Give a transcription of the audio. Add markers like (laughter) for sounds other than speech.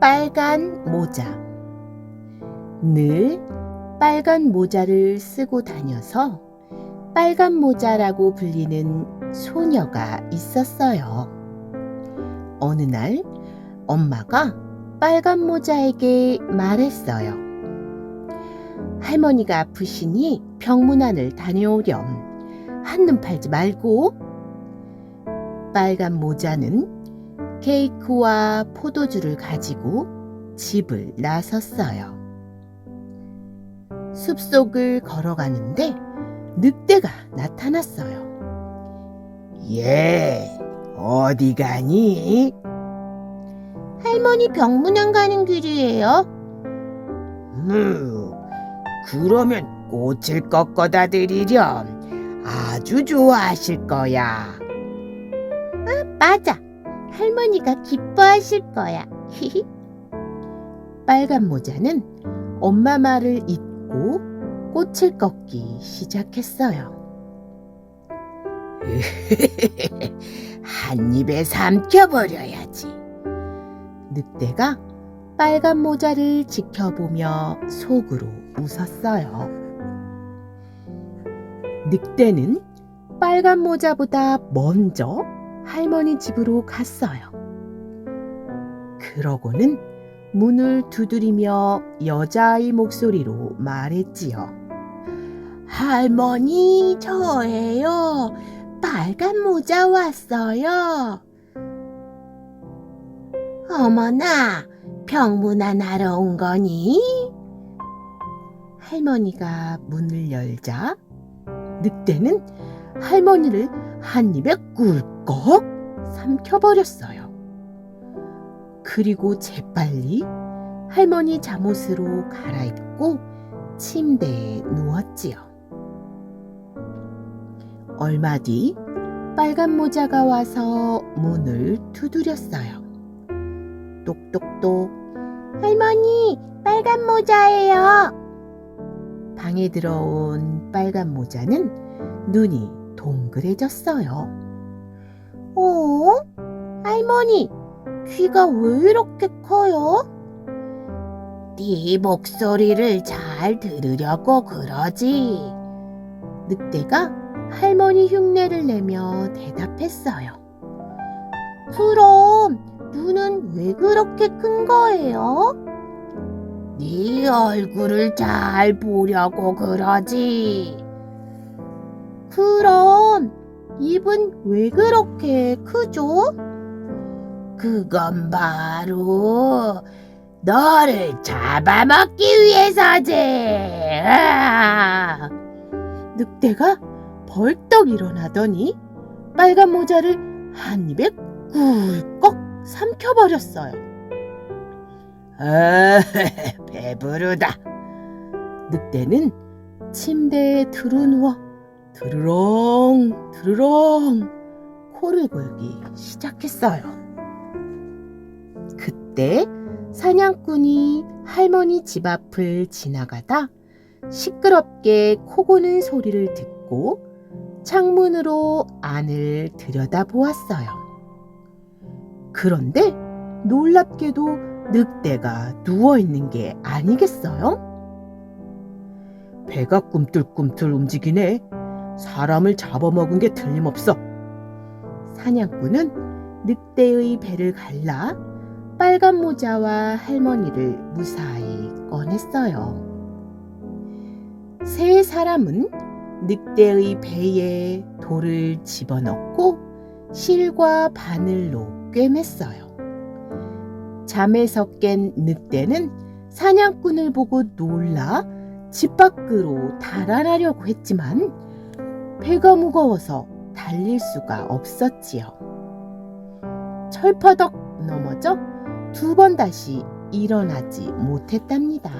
빨간 모자. 늘 빨간 모자를 쓰고 다녀서 빨간 모자라고 불리는 소녀가 있었어요. 어느 날 엄마가 빨간 모자에게 말했어요. 할머니가 아프시니 병문안을 다녀오렴. 한눈 팔지 말고. 빨간 모자는 케이크와 포도주를 가지고 집을 나섰어요. 숲속을 걸어가는데 늑대가 나타났어요. 예, 어디 가니? 할머니 병문안 가는 길이에요. 음, 그러면 꽃을 꺾어다 드리렴. 아주 좋아하실 거야. 맞아. 할머니가 기뻐하실 거야. 빨간 모자는 엄마 말을 잊고 꽃을 꺾기 시작했어요. (laughs) 한 입에 삼켜버려야지. 늑대가 빨간 모자를 지켜보며 속으로 웃었어요. 늑대는 빨간 모자보다 먼저 할머니 집으로 갔어요. 그러고는 문을 두드리며 여자아이 목소리로 말했지요. 할머니, 저예요. 빨간 모자 왔어요. 어머나, 병문안 하러 온 거니? 할머니가 문을 열자 늑대는 할머니를 한 입에 꿀꺽 삼켜버렸어요. 그리고 재빨리 할머니 잠옷으로 갈아입고 침대에 누웠지요. 얼마 뒤 빨간 모자가 와서 문을 두드렸어요. 똑똑똑 할머니 빨간 모자예요. 방에 들어온 빨간 모자는 눈이 동그래졌어요. 어? 할머니 귀가 왜 이렇게 커요? 네 목소리를 잘 들으려고 그러지. 늑대가 할머니 흉내를 내며 대답했어요. 그럼 눈은 왜 그렇게 큰 거예요? 네 얼굴을 잘 보려고 그러지. 그럼 입은 왜 그렇게 크죠? 그건 바로 너를 잡아먹기 위해서지. 아! 늑대가 벌떡 일어나더니 빨간 모자를 한 입에 꿀꺽 삼켜버렸어요. 아, (laughs) 배부르다. 늑대는 침대에 드러누워 드르렁 드르렁 코를 골기 시작했어요. 그때 사냥꾼이 할머니 집 앞을 지나가다 시끄럽게 코 고는 소리를 듣고 창문으로 안을 들여다보았어요. 그런데 놀랍게도 늑대가 누워있는 게 아니겠어요? 배가 꿈틀꿈틀 움직이네. 사람을 잡아먹은 게 틀림없어. 사냥꾼은 늑대의 배를 갈라 빨간 모자와 할머니를 무사히 꺼냈어요. 세 사람은 늑대의 배에 돌을 집어넣고 실과 바늘로 꿰맸어요. 잠에서 깬 늑대는 사냥꾼을 보고 놀라 집 밖으로 달아나려고 했지만 배가 무거워서 달릴 수가 없었지요. 철퍼덕 넘어져 두 번 다시 일어나지 못했답니다.